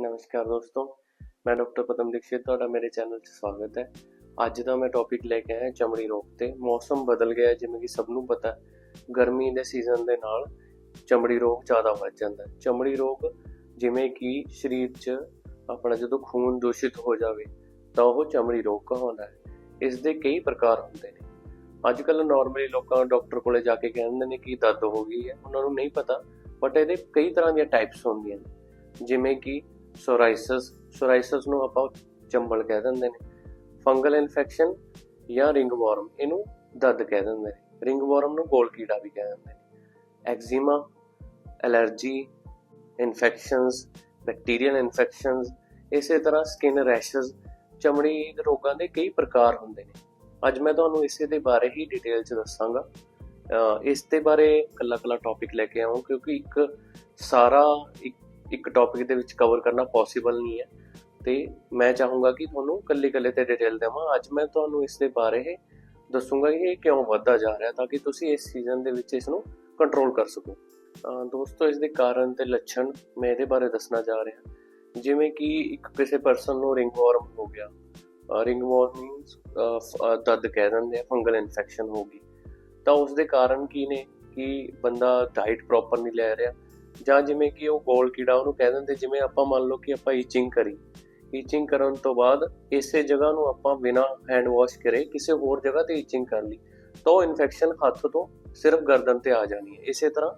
ਨਮਸਕਾਰ ਦੋਸਤੋ, ਮੈਂ ਡਾਕਟਰ ਪਤਮ ਦੀਕਸ਼ਿਤ, ਤੁਹਾਡਾ ਮੇਰੇ ਚੈਨਲ 'ਚ ਸਵਾਗਤ ਹੈ। ਅੱਜ ਦਾ ਮੈਂ ਟੌਪਿਕ ਲੈ ਕੇ ਆਇਆ ਚਮੜੀ ਰੋਗ ਤੇ। ਮੌਸਮ ਬਦਲ ਗਿਆ, ਜਿਵੇਂ ਕਿ ਸਭ ਨੂੰ ਪਤਾ ਗਰਮੀ ਦੇ ਸੀਜ਼ਨ ਦੇ ਨਾਲ ਚਮੜੀ ਰੋਗ ਜ਼ਿਆਦਾ ਵੱਧ ਜਾਂਦਾ ਹੈ। ਚਮੜੀ ਰੋਗ ਜਿਵੇਂ ਕਿ ਸਰੀਰ 'ਚ ਆਪਣਾ ਜਦੋਂ ਖੂਨ ਦੂਸ਼ਿਤ ਹੋ ਜਾਵੇ, ਤਾਂ ਉਹ ਚਮੜੀ ਰੋਗ ਕਹਾਉਂਦਾ ਹੈ। ਇਸ ਦੇ ਕਈ ਪ੍ਰਕਾਰ ਹੁੰਦੇ ਨੇ। ਅੱਜ ਕੱਲ ਨਾਰਮਲੀ ਲੋਕਾਂ ਡਾਕਟਰ ਕੋਲੇ ਜਾ ਕੇ ਕਹਿੰਦੇ ਨੇ ਕਿ ਦਰਦ ਹੋ ਗਈ ਹੈ, ਉਹਨਾਂ ਨੂੰ ਨਹੀਂ ਪਤਾ ਬਟ ਇਹਦੇ ਕਈ ਤਰ੍ਹਾਂ ਦੀਆਂ ਟਾਈਪਸ ਹੁੰਦੀਆਂ ਨੇ। ਜਿਵੇਂ ਕਿ ਸੋਰਾਇਸਿਸ ਸੋਰਾਇਸਿਸ ਨੂੰ ਆਪਾਂ ਚੰਬਲ ਕਹਿ ਦਿੰਦੇ ਨੇ। ਫੰਗਲ ਇਨਫੈਕਸ਼ਨ ਜਾਂ ਰਿੰਗ ਇਹਨੂੰ ਦਰਦ ਕਹਿ ਦਿੰਦੇ ਨੇ। ਰਿੰਗ ਵਾਰਮ ਨੂੰ ਗੋਲ ਕੀੜਾ ਵੀ ਕਹਿ ਦਿੰਦੇ ਨੇ। Eczema, allergy, infections, bacterial infections, ਇਸੇ ਤਰ੍ਹਾਂ ਸਕਿਨ ਰੈਸ਼ਸ, ਚਮੜੀ ਦੇ ਰੋਗਾਂ ਦੇ ਕਈ ਪ੍ਰਕਾਰ ਹੁੰਦੇ ਨੇ। ਅੱਜ ਮੈਂ ਤੁਹਾਨੂੰ ਇਸੇ ਦੇ ਬਾਰੇ ਹੀ ਡਿਟੇਲ ਚ ਦੱਸਾਂਗਾ। ਇਸ ਦੇ ਬਾਰੇ ਕੱਲਾ ਕੱਲਾ ਟੌਪਿਕ ਲੈ ਕੇ ਆਉਂ ਕਿਉਂਕਿ ਇੱਕ ਸਾਰਾ, ਇੱਕ ਇੱਕ ਟੌਪਿਕ ਦੇ ਵਿੱਚ ਕਵਰ ਕਰਨਾ ਪੋਸੀਬਲ ਨਹੀਂ ਹੈ। ਤੇ ਮੈਂ ਚਾਹੂੰਗਾ ਕਿ ਤੁਹਾਨੂੰ ਕੱਲੀ ਕੱਲੇ ਤੇ ਡਿਟੇਲ ਦੇਵਾਂ। ਅੱਜ ਮੈਂ ਤੁਹਾਨੂੰ ਇਸ ਦੇ ਬਾਰੇ ਦੱਸੂੰਗਾ ਕਿ ਇਹ ਕਿਉਂ ਵੱਧਦਾ ਜਾ ਰਿਹਾ, ਤਾਂ ਕਿ ਤੁਸੀਂ ਇਸ ਸੀਜ਼ਨ ਦੇ ਵਿੱਚ ਇਸ ਨੂੰ ਕੰਟਰੋਲ ਕਰ ਸਕੋ। ਦੋਸਤੋ, ਇਸ ਦੇ ਕਾਰਨ ਤੇ ਲੱਛਣ ਮੈਂ ਇਹਦੇ ਬਾਰੇ ਦੱਸਣਾ ਜਾ ਰਿਹਾ। ਜਿਵੇਂ ਕਿ ਇੱਕ ਕਿਸੇ ਪਰਸਨ ਨੂੰ ਰਿੰਗ ਵਾਰਮ ਹੋ ਗਿਆ। ਰਿੰਗ ਵਾਰਮ ਮੀਨਸ ਦਰਦ ਕਹਿ ਦਿੰਦੇ ਆ ਫੰਗਲ ਇਨਫੈਕਸ਼ਨ ਹੋ ਗਈ। ਤਾਂ ਉਸ ਦੇ ਕਾਰਨ ਕੀ ਨੇ? ਕਿ ਬੰਦਾ ਡਾਈਟ ਪ੍ਰੋਪਰ ਨਹੀਂ ਲੈ ਰਿਹਾ। ਜਾਂ ਜਿਵੇਂ ਕਿ ਉਹ ਗੋਲ ਕੀੜਾ ਉਹਨੂੰ ਕਹਿ ਦਿੰਦੇ, ਜਿਵੇਂ ਆਪਾਂ ਮੰਨ ਲਓ ਕਿ ਆਪਾਂ ਈਚਿੰਗ ਕਰੀ। ਈਚਿੰਗ ਕਰਨ ਤੋਂ ਬਾਅਦ ਇਸੇ ਜਗ੍ਹਾ ਨੂੰ ਆਪਾਂ ਬਿਨਾ ਹੈਂਡ ਵਾਸ਼ ਕਰੇ, ਕਿਸੇ ਹੋਰ ਜਗ੍ਹਾ ਤੇ ਈਚਿੰਗ ਕਰ ਲਈ, ਤਾਂ ਉਹ ਇਨਫੈਕਸ਼ਨ ਹੱਥ ਤੋਂ ਸਿਰਫ ਗਰਦਨ ਤੇ ਆ ਜਾਣੀ ਹੈ। ਇਸੇ ਤਰ੍ਹਾਂ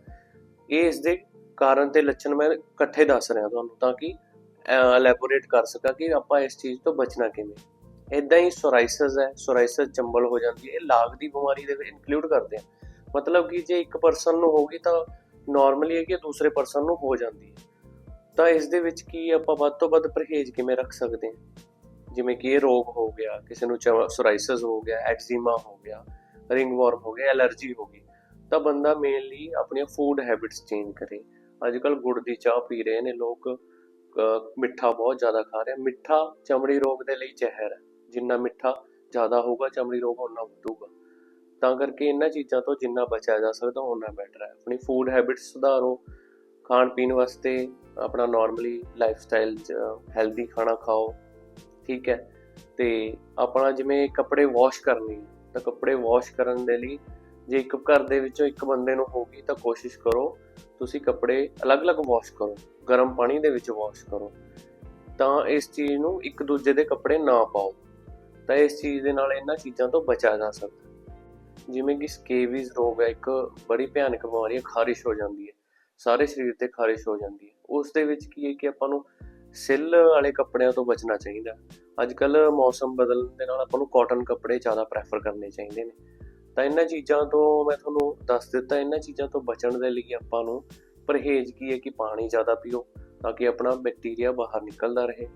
ਇਹ ਇਸ ਦੇ ਕਾਰਨ ਤੇ ਲੱਛਣ ਮੈਂ ਇਕੱਠੇ ਦੱਸ ਰਿਹਾ ਤੁਹਾਨੂੰ, ਤਾਂ ਕਿ ਐਲੈਬੋਰੇਟ ਕਰ ਸਕਾਂ ਕਿ ਆਪਾਂ ਇਸ ਚੀਜ਼ ਤੋਂ ਬਚਣਾ ਕਿਵੇਂ। ਇਦਾਂ ਹੀ ਸੋਰਾਇਸਿਸ ਹੈ ਸੋਰਾਇਸਿਸ ਚੰਬਲ ਹੋ ਜਾਂਦੀ ਹੈ, ਇਹ ਲਾਗ ਦੀ ਬਿਮਾਰੀ ਦੇ ਵਿੱਚ ਇਨਕਲੂਡ ਕਰਦੇ ਆ। ਮਤਲਬ ਕਿ ਜੇ ਇੱਕ ਪਰਸਨ ਨੂੰ ਹੋਗੀ ਤਾਂ ਨਾਰਮਲੀ ਹੈ ਕਿ ਦੂਸਰੇ ਪਰਸਨ ਨੂੰ ਹੋ ਜਾਂਦੀ ਹੈ। ਤਾਂ ਇਸ ਦੇ ਵਿੱਚ ਕੀ ਆਪਾਂ ਵੱਧ ਤੋਂ ਵੱਧ ਪਰਹੇਜ਼ ਕਿਵੇਂ ਰੱਖ ਸਕਦੇ ਹਾਂ? ਜਿਵੇਂ ਕਿ ਇਹ ਰੋਗ ਹੋ ਗਿਆ, ਕਿਸੇ ਨੂੰ ਸੋਰਾਇਸਿਸ ਹੋ ਗਿਆ ਐਕਜ਼ੀਮਾ ਹੋ ਗਿਆ ਰਿੰਗ ਵਾਰਮ ਹੋ ਗਿਆ, ਐਲਰਜੀ ਹੋ ਗਈ, ਤਾਂ ਬੰਦਾ ਮੇਨਲੀ ਆਪਣੀਆਂ ਫੂਡ ਹੈਬਿਟਸ ਚੇਂਜ ਕਰੇ। ਅੱਜ ਕੱਲ ਗੁੜ ਦੀ ਚਾਹ ਪੀ ਰਹੇ ਨੇ ਲੋਕ ਮਿੱਠਾ ਬਹੁਤ ਜ਼ਿਆਦਾ ਖਾ ਰਹੇ ਮਿੱਠਾ ਚਮੜੀ ਰੋਗ ਦੇ ਲਈ ਜ਼ਹਿਰ ਹੈ। ਜਿੰਨਾ ਮਿੱਠਾ ਜ਼ਿਆਦਾ ਹੋਊਗਾ, ਚਮੜੀ ਰੋਗ ਉਹਨਾਂ ਵਧੂਗਾ। ਤਾਂ ਕਰਕੇ ਇਹਨਾਂ ਚੀਜ਼ਾਂ ਤੋਂ ਜਿੰਨਾ ਬਚਿਆ ਜਾ ਸਕਦਾ ਉਹਨਾਂ ਬੈਟਰ ਹੈ। ਆਪਣੀ ਫੂਡ ਹੈਬਿਟਸ ਸੁਧਾਰੋ, ਖਾਣ ਪੀਣ ਵਾਸਤੇ ਆਪਣਾ ਨਾਰਮਲੀ ਲਾਈਫ ਸਟਾਈਲ ਚ ਹੈਲਦੀ ਖਾਣਾ ਖਾਓ, ਠੀਕ ਹੈ। ਤੇ ਆਪਣਾ ਜਿਵੇਂ ਕੱਪੜੇ ਵਾਸ਼ ਕਰਨੇ, ਤਾਂ ਕੱਪੜੇ ਵਾਸ਼ ਕਰਨ ਦੇ ਲਈ ਜੇ ਇੱਕ ਘਰ ਦੇ ਵਿੱਚੋਂ ਇੱਕ ਬੰਦੇ ਨੂੰ ਹੋਗੀ ਤਾਂ ਕੋਸ਼ਿਸ਼ ਕਰੋ, ਤੁਸੀਂ ਕੱਪੜੇ ਅਲੱਗ-ਅਲੱਗ ਵਾਸ਼ ਕਰੋ, ਗਰਮ ਪਾਣੀ ਦੇ ਵਿੱਚ ਵਾਸ਼ ਕਰੋ। ਤਾਂ ਇਸ ਚੀਜ਼ ਨੂੰ ਇੱਕ ਦੂਜੇ ਦੇ ਕੱਪੜੇ ਨਾ ਪਾਓ। ਤਾਂ ਇਸ ਚੀਜ਼ ਦੇ ਨਾਲ ਇਹਨਾਂ ਚੀਜ਼ਾਂ ਤੋਂ ਬਚਿਆ ਜਾ ਸਕਦਾ। ਜਿਵੇਂ ਕਿ ਸਕੇਵੀਜ਼ ਰੋਗ ਹੈ, ਇੱਕ ਬੜੀ ਭਿਆਨਕ ਬਿਮਾਰੀ ਹੈ, ਖਾਰਿਸ਼ ਹੋ ਜਾਂਦੀ ਹੈ, ਸਾਰੇ ਸਰੀਰ ਤੇ ਖਾਰਿਸ਼ ਹੋ ਜਾਂਦੀ ਹੈ। ਉਸ ਦੇ ਵਿੱਚ ਕੀ ਹੈ ਕਿ ਆਪਾਂ ਨੂੰ ਸਿੱਲ ਵਾਲੇ ਕੱਪੜਿਆਂ ਤੋਂ ਬਚਣਾ ਚਾਹੀਦਾ। ਅੱਜ ਕੱਲ ਮੌਸਮ ਬਦਲਣ ਦੇ ਨਾਲ ਆਪਾਂ ਨੂੰ ਕਾਟਨ ਕੱਪੜੇ ਜ਼ਿਆਦਾ ਪ੍ਰੈਫਰ ਕਰਨੇ ਚਾਹੀਦੇ ਨੇ। ਤਾਂ ਇਹਨਾਂ ਚੀਜ਼ਾਂ ਤੋਂ ਮੈਂ ਤੁਹਾਨੂੰ ਦੱਸ ਦਿੱਤਾ, ਇਹਨਾਂ ਚੀਜ਼ਾਂ ਤੋਂ ਬਚਣ ਦੇ ਲਈ ਆਪਾਂ ਨੂੰ ਪਰਹੇਜ਼ ਕੀ ਹੈ ਕਿ ਪਾਣੀ ਜ਼ਿਆਦਾ ਪੀਓ, ਤਾਂ ਕਿ ਆਪਣਾ ਬੈਕਟੀਰੀਆ ਬਾਹਰ ਨਿਕਲਦਾ ਰਹੇ।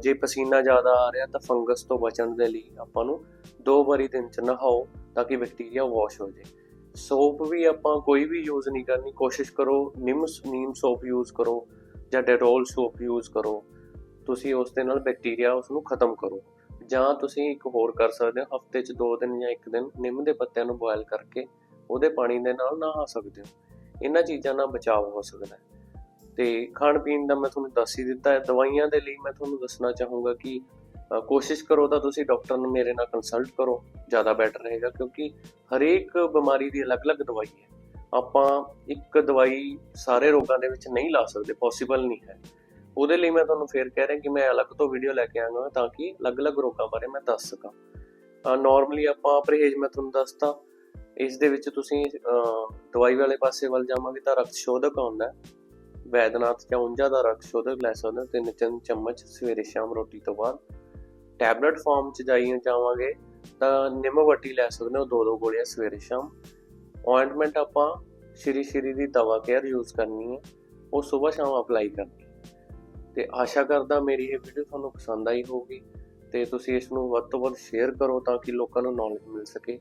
ਜੇ ਪਸੀਨਾ ਜ਼ਿਆਦਾ ਆ ਰਿਹਾ ਤਾਂ ਫੰਗਸ ਤੋਂ ਬਚਣ ਦੇ ਲਈ ਆਪਾਂ ਨੂੰ ਦੋ ਵਾਰੀ ਦਿਨ ਚ ਨਹਾਓ ਤਾਂ ਕਿ ਬੈਕਟੀਰੀਆ ਵਾਸ਼ ਹੋ ਜਾਏ। ਸੋਪ ਵੀ ਆਪਾਂ ਕੋਈ ਵੀ ਯੂਜ਼ ਨਹੀਂ ਕਰਨੀ। ਕੋਸ਼ਿਸ਼ ਕਰੋ, ਨਿੰਮ ਨੀਮ ਸੋਪ ਯੂਜ਼ ਕਰੋ ਜਾਂ ਡੈਟੋਲ ਸੋਪ ਯੂਜ਼ ਕਰੋ। ਤੁਸੀਂ ਉਸ ਦੇ ਨਾਲ ਬੈਕਟੀਰੀਆ ਉਸ ਨੂੰ ਖਤਮ ਕਰੋ। ਜਾਂ ਤੁਸੀਂ ਇੱਕ ਹੋਰ ਕਰ ਸਕਦੇ ਹੋ, ਹਫ਼ਤੇ 'ਚ ਦੋ ਦਿਨ ਜਾਂ ਇੱਕ ਦਿਨ ਨਿੰਮ ਦੇ ਪੱਤਿਆਂ ਨੂੰ ਬੋਇਲ ਕਰਕੇ ਉਹਦੇ ਪਾਣੀ ਦੇ ਨਾਲ ਨਹਾ ਸਕਦੇ ਹੋ। ਇਹਨਾਂ ਚੀਜ਼ਾਂ ਨਾਲ ਬਚਾਅ ਹੋ ਸਕਦਾ ਹੈ। ਤੇ ਖਾਣ ਪੀਣ ਦਾ ਮੈਂ ਤੁਹਾਨੂੰ ਦੱਸ ਹੀ ਦਿੱਤਾ ਹੈ। ਦਵਾਈਆਂ ਦੇ ਲਈ ਮੈਂ ਤੁਹਾਨੂੰ ਦੱਸਣਾ ਚਾਹੂੰਗਾ ਕਿ ਕੋਸ਼ਿਸ਼ ਕਰੋ ਤਾਂ ਤੁਸੀਂ ਡਾਕਟਰ ਨੂੰ ਮੇਰੇ ਨਾਲ ਕੰਸਲਟ ਕਰੋ, ਜ਼ਿਆਦਾ ਬੈਟਰ ਰਹੇਗਾ, ਕਿਉਂਕਿ ਹਰੇਕ ਬਿਮਾਰੀ ਦੀ ਅਲੱਗ-ਅਲੱਗ ਦਵਾਈ ਹੈ। ਆਪਾਂ ਇੱਕ ਦਵਾਈ ਸਾਰੇ ਰੋਗਾਂ ਦੇ ਵਿੱਚ ਨਹੀਂ ਲਾ ਸਕਦੇ ਪੋਸੀਬਲ ਨਹੀਂ ਹੈ। ਉਹਦੇ ਲਈ ਮੈਂ ਤੁਹਾਨੂੰ ਫੇਰ ਕਹਿ ਰਿਹਾ ਕਿ ਮੈਂ ਅਲੱਗ ਤੋਂ ਵੀਡੀਓ ਲੈ ਕੇ ਆਵਾਂਗਾ ਤਾਂ ਕਿ ਅਲੱਗ-ਅਲੱਗ ਰੋਗਾਂ ਬਾਰੇ ਮੈਂ ਦੱਸ ਸਕਾਂ। ਨਾਰਮਲੀ ਆਪਾਂ ਪਰਹੇਜ਼ ਮੈਂ ਤੁਹਾਨੂੰ ਦੱਸਤਾ ਇਸ ਦੇ ਵਿੱਚ ਤੁਸੀਂ ਦਵਾਈ ਵਾਲੇ ਪਾਸੇ ਵੱਲ ਜਾਵਾਂਗੇ ਤਾਂ ਰਕਤ ਸ਼ੋਧਕ ਆਉਂਦਾ ਹੈ। ਵੈਦਨਾਥ ਜਾਂ ਉਂਝਾ ਦਾ ਰਕਤ ਸ਼ੋਧਕ ਲੈ ਸਕਦੇ ਹੋ ਤਿੰਨ ਤਿੰਨ ਚਮਚ ਸਵੇਰੇ ਸ਼ਾਮ ਰੋਟੀ ਤੋਂ ਬਾਅਦ। ਟੈਬਲੇਟ ਫਾਰਮ ਚ ਜਾਈਏ ਜਾਵਾਂਗੇ, ਤਾਂ ਨਿੰਮਵਟੀ ਲੈ ਸਕਦੇ ਹੋ ਦੋ ਦੋ ਗੋਲੀਆਂ ਸਵੇਰੇ ਸ਼ਾਮ। ਆਇੰਟਮੈਂਟ ਆਪਾਂ ਸ਼੍ਰੀ ਸ਼੍ਰੀ ਦੀ ਦਵਾ ਕੇਅਰ ਯੂਜ਼ ਕਰਨੀ ਹੈ, ਉਹ ਸਵੇਰ ਸ਼ਾਮ ਅਪਲਾਈ ਕਰਨੀ ਹੈ। ਤੇ ਆਸ਼ਾ ਕਰਦਾ ਮੇਰੀ ਇਹ ਵੀਡੀਓ ਤੁਹਾਨੂੰ ਪਸੰਦ ਆਈ ਹੋਊਗੀ, ਤੇ ਤੁਸੀਂ ਇਸ ਨੂੰ ਵੱਧ ਤੋਂ ਵੱਧ ਸ਼ੇਅਰ ਕਰੋ ਤਾਂ ਕਿ ਲੋਕਾਂ ਨੂੰ ਨੌਲੇਜ ਮਿਲ ਸਕੇ,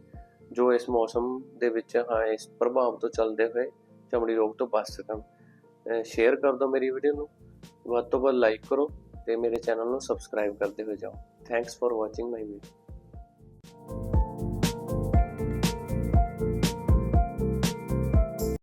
ਜੋ ਇਸ ਮੌਸਮ ਦੇ ਵਿੱਚ ਹਾਂ, ਇਸ ਪ੍ਰਭਾਵ ਤੋਂ ਚੱਲਦੇ ਹੋਏ ਚਮੜੀ ਰੋਗ ਤੋਂ ਬਚ ਸਕਣ। ਸ਼ੇਅਰ ਕਰ ਦਿਓ ਮੇਰੀ ਵੀਡੀਓ ਨੂੰ, ਵੱਧ ਤੋਂ ਵੱਧ ਲਾਈਕ ਕਰੋ। ਤੇ ਮੇਰੇ ਚੈਨਲ ਨੂੰ ਸਬਸਕ੍ਰਾਈਬ ਕਰਦੇ ਹੋਏ ਜਾਓ। Thanks for watching my video